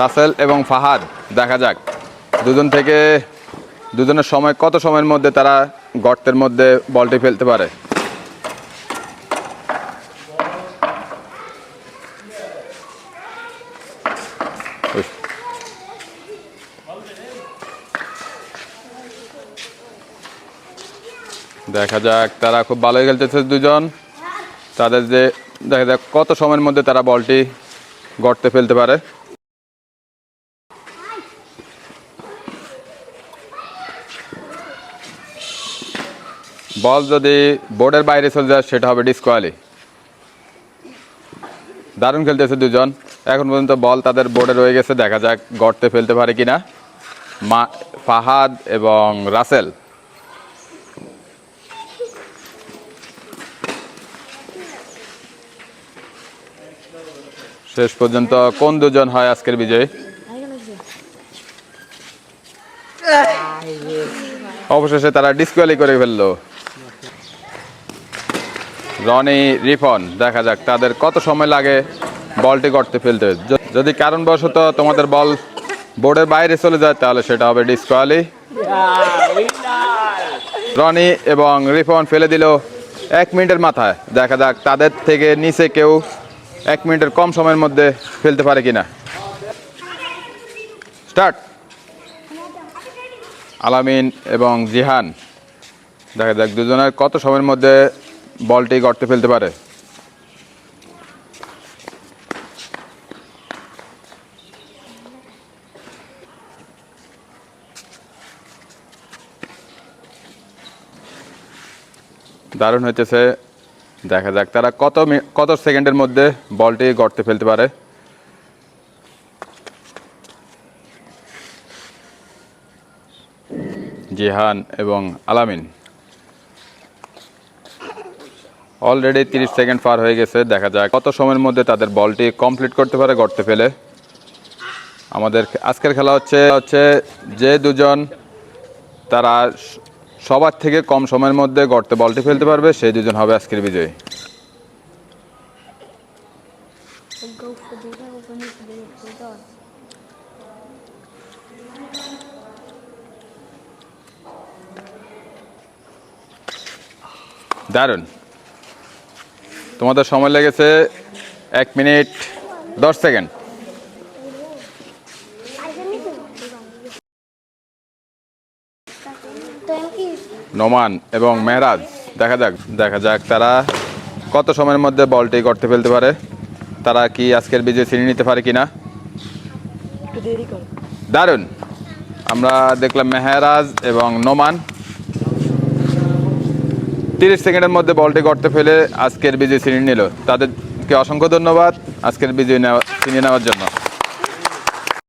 রাসেল এবং ফাহাদ, দেখা যাক। দুজন থেকে দুজনের সময়, কত সময়ের মধ্যে তারা গর্তের মধ্যে বলটি ফেলতে পারে? দেখা যাক, তারা খুব ভালোই খেলতেছে দুজন। তাদের যে, দেখা যাক কত সময়ের মধ্যে তারা বলটি গর্তে ফেলতে পারে। বল যদি বোর্ডের বাইরে চলে যায়, সেটা হবে ডিসকোয়ালি দারুণ খেলতেছে দুজন। এখন পর্যন্ত বল তাদের বোর্ডে রয়ে গেছে। দেখা যাক গর্তে ফেলতে পারে কিনা। মা, ফাহাদ এবং রাসেল। শেষ পর্যন্ত কোন দুজন হয় আজকের বিজয়ী? অবশেষে তারা ডিসকোয়ালি করে ফেলল। রনি রিফন দেখা যাক তাদের কত সময় লাগে বলটি করতে ফেলতে। যদি কারণবশত তোমাদের বল বোর্ডের বাইরে চলে যায়, তাহলে সেটা হবে ডিসকোয়ালি রনি এবং রিফন ফেলে দিল এক মিনিটের মাথায়। দেখা যাক তাদের থেকে নিচে কেউ এক মিনিটের কম সময়ের মধ্যে ফেলতে পারে কিনা। স্টার্ট। আলামিন এবং জিহান, দেখা যাক দুজনের কত সময়ের মধ্যে বলটি গর্তে ফেলতে পারে। দারুণ হইতেছে। দেখা যাক তারা কত কত সেকেন্ডের মধ্যে বলটি গর্তে ফেলতে পারে। জিহান এবং আলামিন। অলরেডি তিরিশ সেকেন্ড পার হয়ে গেছে, দেখা যাক। কত সময়ের মধ্যে তাদের বলটি কমপ্লিট করতে পারে গর্তে ফেলে আমাদের আজকের খেলা হচ্ছে হচ্ছে যে দুজন তারা সবার থেকে কম সময়ের মধ্যে গর্তে বলটি ফেলতে পারবে সেই দুজন হবে আজকের বিজয়ী। Go তোমাদের সময় লেগেছে এক মিনিট দশ সেকেন্ড। নোমান এবং মেহরাজ দেখা যাক দেখা যাক তারা কত সময়ের মধ্যে বলটি করতে ফেলতে পারে। তারা কি আজকের বিজয় ছিনিয়ে নিতে পারে কিনা? দারুণ। আমরা দেখলাম মেহরাজ এবং নোমান। তিরিশ সেকেন্ডের মধ্যে বলটি করতে ফেলে আজকের বিজয় ছিনিয়ে নিল। তাদেরকে অসংখ্য ধন্যবাদ আজকের বিজয় নেওয়া ছিনিয়ে নেওয়ার জন্য।